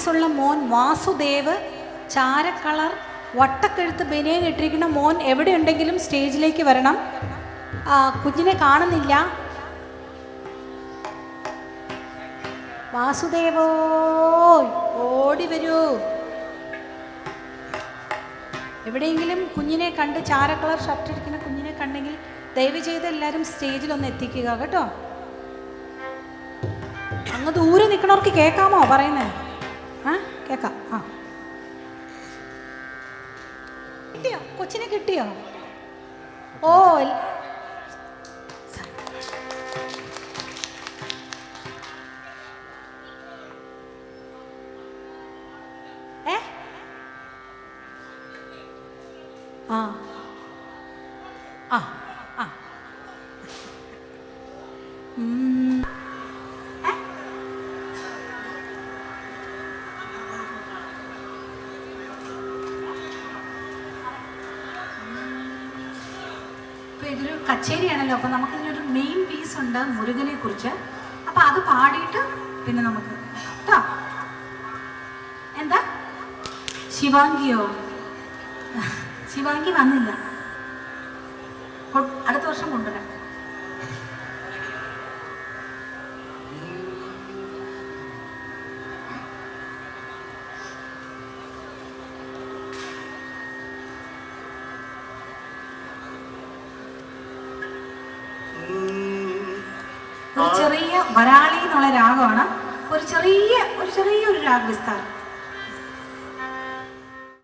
പീസുള്ള മോൻ വാസുദേവ് ചാരക്കളർ വട്ടക്കെഴുത്ത് ബനിയൻ ഇട്ടിരിക്കുന്ന മോൻ എവിടെ ഉണ്ടെങ്കിലും സ്റ്റേജിലേക്ക് വരണം. കുഞ്ഞിനെ കാണുന്നില്ല. വാസുദേവോ ഓടി വരൂ. എവിടെയെങ്കിലും കുഞ്ഞിനെ കണ്ട് ചാര കളർ ഷർട്ട് ഇരിക്കുന്ന കുഞ്ഞിനെ കണ്ടെങ്കിൽ ദയവ് ചെയ്ത് എല്ലാവരും സ്റ്റേജിലൊന്ന് എത്തിക്കുക കേട്ടോ. അങ്ങ് ദൂരെ നിൽക്കണവർക്ക് കേൾക്കാമോ പറയുന്നേ? ആ കേൾക്കാം ആ. കിട്ടിയോ? കൊച്ചിനെ കിട്ടിയോ? ഓ ഏ? ആ. ആ. ഇതൊരു കച്ചേരിയാണല്ലോ. അപ്പം നമുക്ക് ഇതിനൊരു മെയിൻ പീസ് ഉണ്ട് മുരുകനെ കുറിച്ച് അപ്പം അത് പാടിയിട്ട് പിന്നെ നമുക്ക് കേട്ടോ. എന്താ? ശിവാംഗിയോ ശിവാംഗി വന്നില്ല. അടുത്ത വർഷം കൊണ്ടുവരാം ഒരു ചെറിയ വരാളി എന്നുള്ള രാഗമാണ്. ഒരു ചെറിയ ഒരു ചെറിയൊരു രാഗവിസ്താരം.